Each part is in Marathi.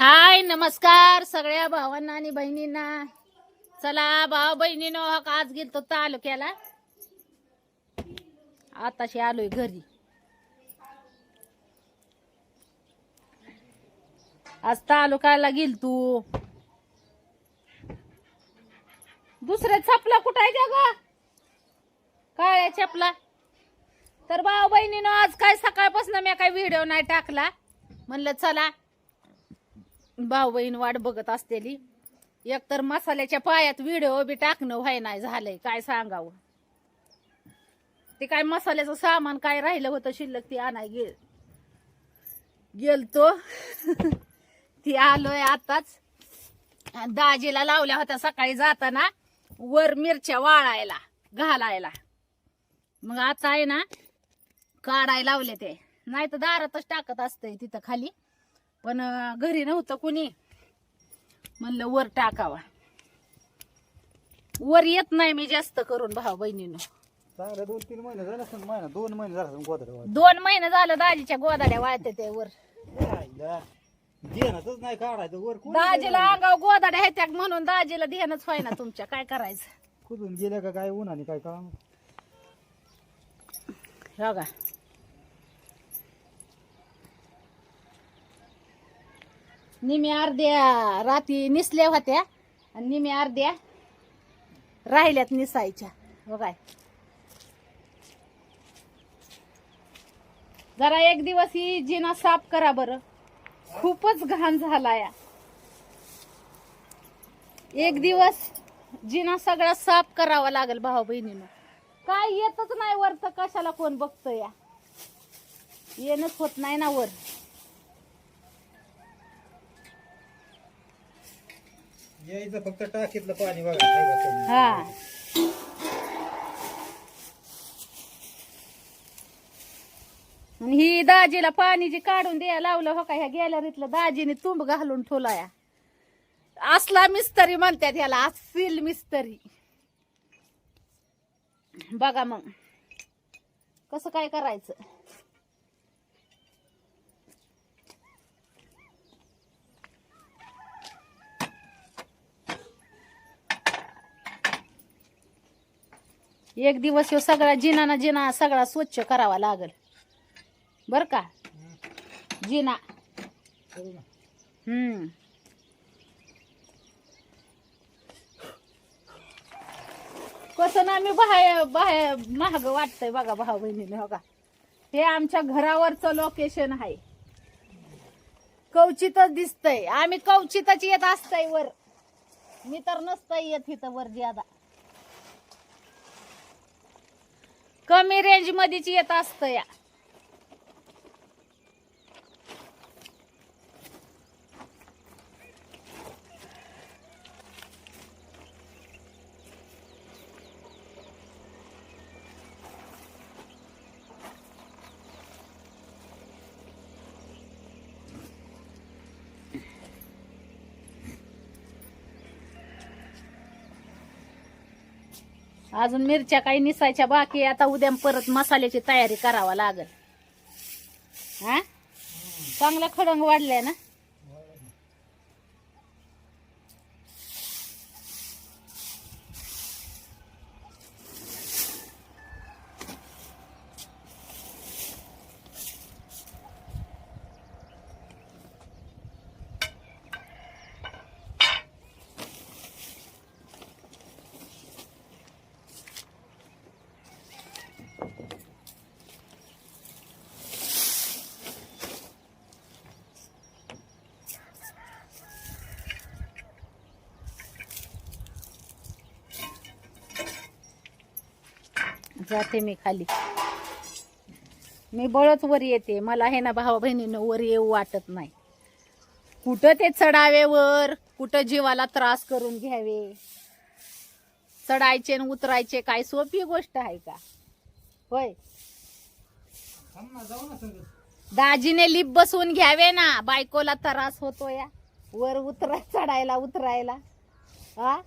हाय नमस्कार सगळ्या भावांना आणि बहिणींना. चला भाऊ बहिणीनो का आज गेलतो तालुक्याला. आताशी आलोय घरी. आज तालुक्याला गेल तू दुसऱ्या चपला कुठं आहे त्या ग? काळ्या चपला. तर भाऊ बहिणीनं आज काय सकाळपासून मी काय व्हिडिओ नाही टाकला. म्हणलं चला भाऊ बहीण वाट बघत असतेली. एकतर मसाल्याच्या पायात व्हिडिओ बी टाकणं व्हाय नाही झालंय काय सांगावं? ते काय मसाल्याचं सामान काय राहिलं होतं शिल्लक ती आणाय गे गेलतो. ती आलोय आताच. दाजीला लावल्या होत्या सकाळी जाताना वर मिरच्या वाळायला घालायला. मग आता आहे ना काढायला लावले ते. नाही तर दारातच टाकत असतंय तिथं खाली. पण घरी नव्हतं कुणी. म्हणलं वर टाकावा. वर येत नाही मी जास्त करून भाऊ बहिणीनं. चांगलं दोन तीन महिने झाले असं महिना दोन महिने झाला असं गोदर दोन महिने झालं दाजीच्या गोदाड्या वाळते ते वर. ध्यानातच नाही काढायचं वर कोणी दाजीला अंगाव गोदाड्या आहेत म्हणून दाजीला ध्यानच व्हायना तुमच्या काय करायचं? कुठून गेल्या का काय उन्हाने काय काम? हो का? निम्या अर्ध्या राती निसल्या होत्या आणि निम्या अर्ध्या राहिल्यात निसायच्या. हो काय जरा एक दिवस ही जिना साफ करा बरं. खूपच घाण झाला या. एक दिवस जिना सगळा साफ करावा लागेल भाऊ बहिणीनं. काय येतच नाही वर तर कशाला कोण बघतो या? येणच होत नाही ना वर. यायचं फक्त टाकीतलं पाणी बघा हा आणि ही दाजीला पाणी जी काढून द्यायला लावलं हो का ह्या गॅलरीतलं दाजीने तुंब घालून ठेवलाय. असला मिस्तरी म्हणतात ह्याला असील मिस्तरी. बघा मग कसं काय करायचं? एक दिवस ह्यो सगळा जिना ना जिना सगळा स्वच्छ करावा लागल. बर का? जिना. हम्म. कसं ना मी बाहेर बाहेर महाग वाटतंय बघा भाऊ बहिणीने हो का? हे आमच्या घरावरचं लोकेशन आहे. कवचितच दिसतंय. आम्ही कवचितच येत असतंय वर. मी तर नसतंय येत इथं वर ज्यादा. कमी रेंज मध्येच येत असतं या. अजून मिरच्या काही निसायच्या बाकी आता उद्या परत मसाल्याची तयारी करावा लागल. हा? चांगला खडंग वाढलाय ना? जाते मी खाली. मी बळच वर येते. मला हे ना भावा बहिणीनं वर येऊ वाटत नाही. कुठं ते चढावे वर? कुठं जीवाला त्रास करून घ्यावे? चढायचे आणि उतरायचे काय सोपी गोष्ट आहे का? होय. दाजीने लिप बसवून घ्यावे ना. बायकोला त्रास होतो या वर उतरा चढायला उतरायला. हा?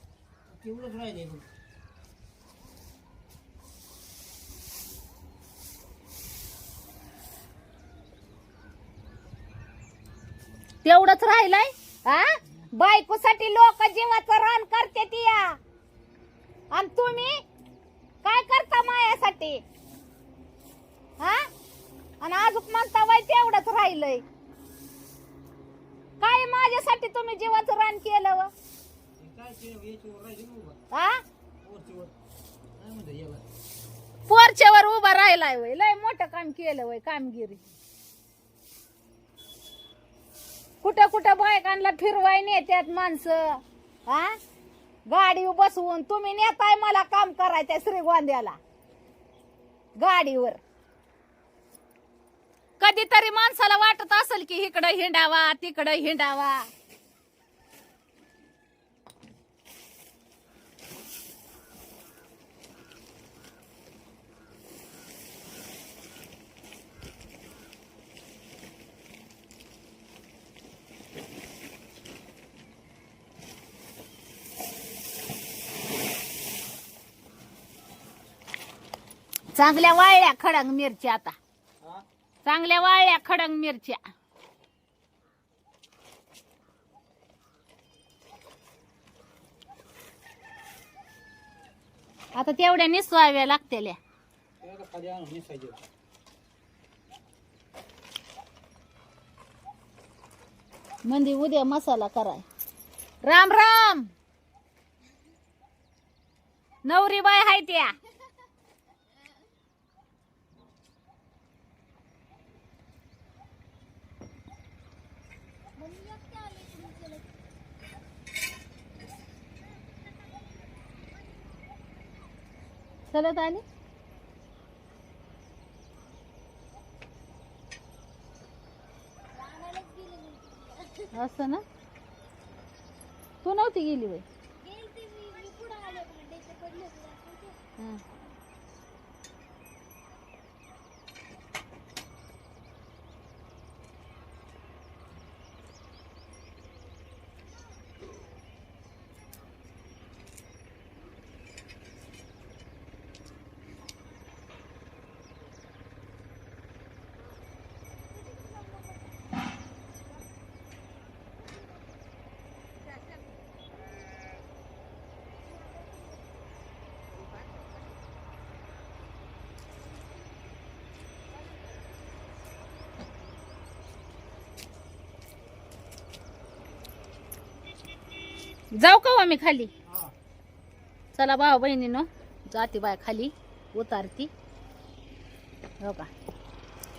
तेवढंच राहिलंय? हा बायकोसाठी लोक जीवाचं रान करते ती या. आणि तुम्ही काय करता मायासाठी? हा आणि अजून म्हणता बाई तेवढंच राहिलंय. काय माझ्यासाठी तुम्ही जीवाचं रान केलं व? उभा हा पोरच्यावर उभा राहिलाय वय. लय मोठं काम केलं वय कामगिरी. कुठं कुठं बायकांना फिरवाय नेत्यात माणसं? हा गाडी बसवून तुम्ही नेताय मला काम करायचं श्रीगोंद्याला. गाडीवर. कधीतरी माणसाला वाटत असेल की इकडं हिंडावा तिकडं हिंडावा. चांगल्या वाळल्या खडंग मिरच्या आता. चांगल्या वाळल्या खडंग मिरच्या. आता तेवढ्या निसवाव्या लागतेल्या. म्हणजे उद्या मसाला कराय. राम राम. नवरी बाय हाय त्या. चलत आली असं ना? तू नव्हती गेली बाई हं. जाऊ का हो आम्ही खाली? चला भाऊ बहिणीनं जाते बाय खाली उतारती. हो का?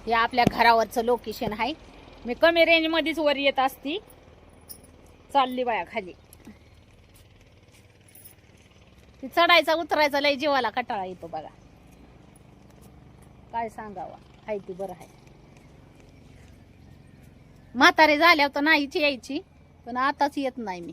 हे आपल्या घरावरचं लोकेशन आहे. मी कमी रेंज मध्येच वर येत असती. चालली बाया खाली. ती चढायचा उतरायचा लय जीवाला कटाळा येतो बघा. काय सांगावा? हाय ती बरं आहे म्हातारे झाल्यावर तर नाहीच यायची पण आताच येत नाही मी.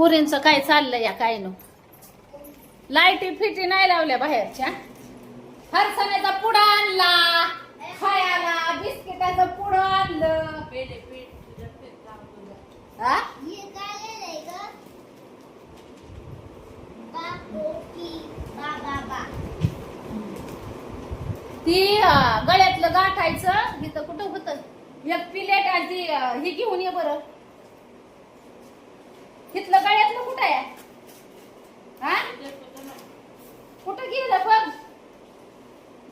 पुरींचं काय चाललंय या काय न? लाईटी फिटी नाही लावल्या बाहेरच्या. फरसाण्याचा पुडा आणला. खायला बिस्किटाचं पुडं आणलं. ती गळ्यातलं गाठायचं इथं कुठं होत? एक प्लेट आणि ती ही घेऊन ये बरं. गळ्यातलं कुठं आहे? हा? कुठं गेलं बघ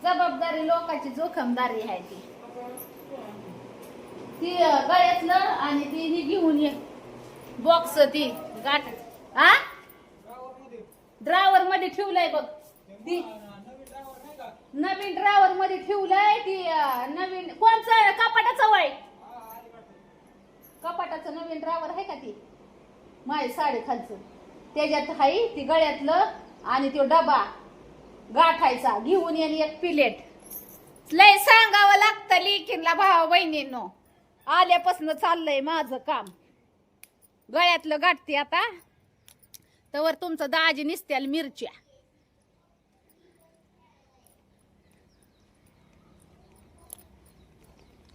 जबाबदारी लोकांची जोखमदारी आहे ती. ती गळ्यातलं आणि ती ही घेऊन ये. बॉक्स ती गाठ. हा? ड्रायव्हरमध्ये ठेवलाय बघ. ती. नवीन ड्रायव्हरमध्ये ठेवलाय ती नवीन. कोणचं? कपाटाचं वय. कपाटाचं नवीन ड्रायव्हर आहे का ती? माझी साडी खालचं त्याच्यात हाई ती गळ्यातलं आणि तो डबा गाठायचा. घेऊन येईन एक प्लेट. लय सांगावं लागतं लिखीनला भावा बहिणींनो. आल्यापासून चाललंय माझं काम. गळ्यातलं गाठते आता. तर तुमचं दाजी निसत्याल मिरच्या.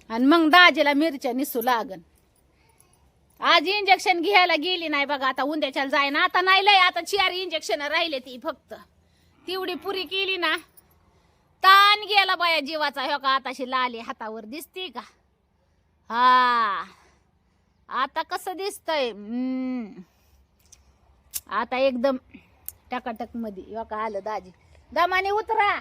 आणि मग दाजीला मिरच्या निसू लागन. आज इंजेक्शन घ्यायला गेली नाही बघा आता उद्याच्याला जाय ना आता नाही लय आता चार इंजेक्शन राहिले ती फक्त. तेवढी पुरी केली ना. ताण गेला बाया जीवाचा. हो का आताशी लाली हातावर दिसते का? हा. आता कसं दिसतंय? हम्म. आता एकदम टकाटकमध्ये हो का आलं दाजी? दमाने उतरा.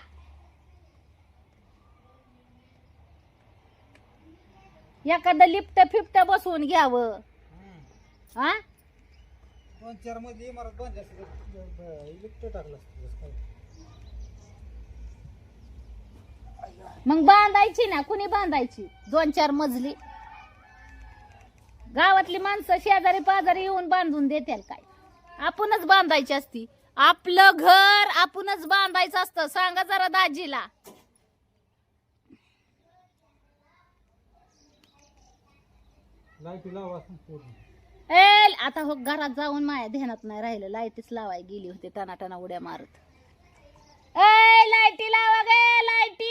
एखादं लिफ्ट फिफ्ट बसवून घ्यावं. हा? दोन चार मधली इमारत बांधली असती तर इलेक्ट्रो टाकलं असतं तसं काय. मग बांधायची ना कुणी बांधायची? दोन चार मजली. गावातली माणसं शेजारी पाजारी येऊन बांधून देतील काय? आपणच बांधायची असती. आपलं घर आपणच बांधायचं असतं. सांगा जरा दाजीला. लाईटी लावा ए आता हो घरात जाऊन माया ध्यानात नाही राहिलं. लाईटीच लावाय गेली होती टनाटना उड्या मारत. ए लाईटी लावा गे लाईटी!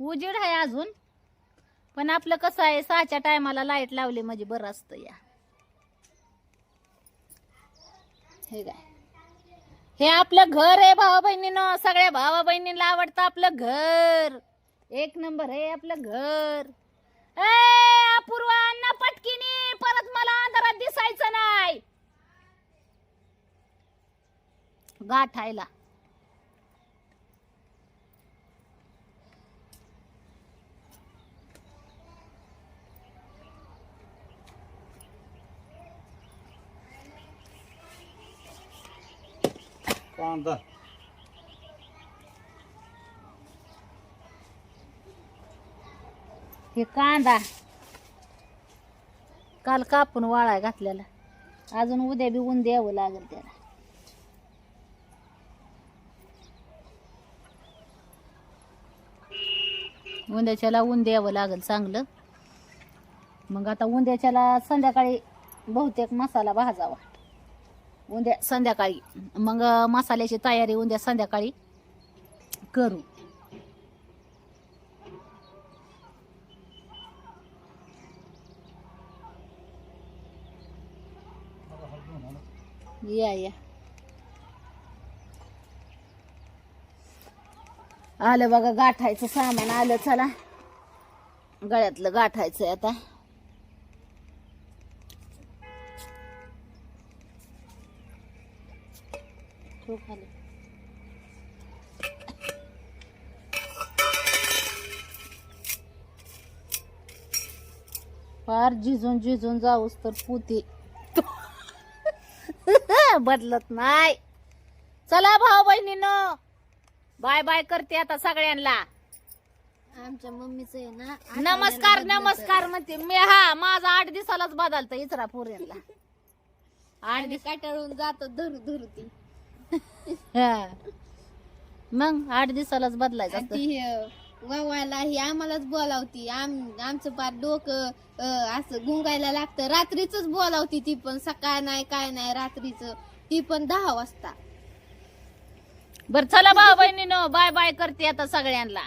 उजेड आहे अजून. पण आपलं कसं आहे सहाच्या टायमाला लाइट लावली म्हणजे बरं असतं या. हे काय? हे आपलं घर आहे भावा बहिणीनं सगळ्या भावा बहिणीला आवडतं आपलं घर. एक नंबर आहे आपलं घर. ए अपूर्वांना अण्णा पटकिनी परत मला अंधारात दिसायचं नाही. गाठायला. कांदा हे कांदा. काल कापून वाळा घातलेला. अजून उद्या बी ऊन द्यावं लागेल त्याला. उंद्याच्याला ऊन द्यावं लागेल चांगलं. मग आता उंद्याच्याला संध्याकाळी बहुतेक मसाला भाजावा. उद्या संध्याकाळी. मग मसाल्याची तयारी उद्या संध्याकाळी करू. या या. आलं बघा गाठायचं सामान आलं चला. गळ्यातलं गाठायचं आता. फार झिजून झिजून जाऊस तर पुती. बदलत नाही. चला भाऊ बहिणीनो बाय बाय करते आता सगळ्यांना. आमच्या मम्मीचं आहे ना नमस्कार नमस्कार म्हणते मी. हा माझा आठ दिवसालाच बदलतं इचरा पोरींना आठ आणि काटाळून जातो धरू धरू ती. हा. मग आठ दिवसालाच बदलायचं आणि असतं. ती अं, वावायला ही आम्हालाच बोलावती. आम आमचं पार डोकं अं, असं गुंगायला लागतं. रात्रीच बोलावती ती पण. सकाळ नाही काय नाही रात्रीच. ती पण दहा वाजता. बर चला भाऊ बहिणीनो. बाय बाय करते आता सगळ्यांना.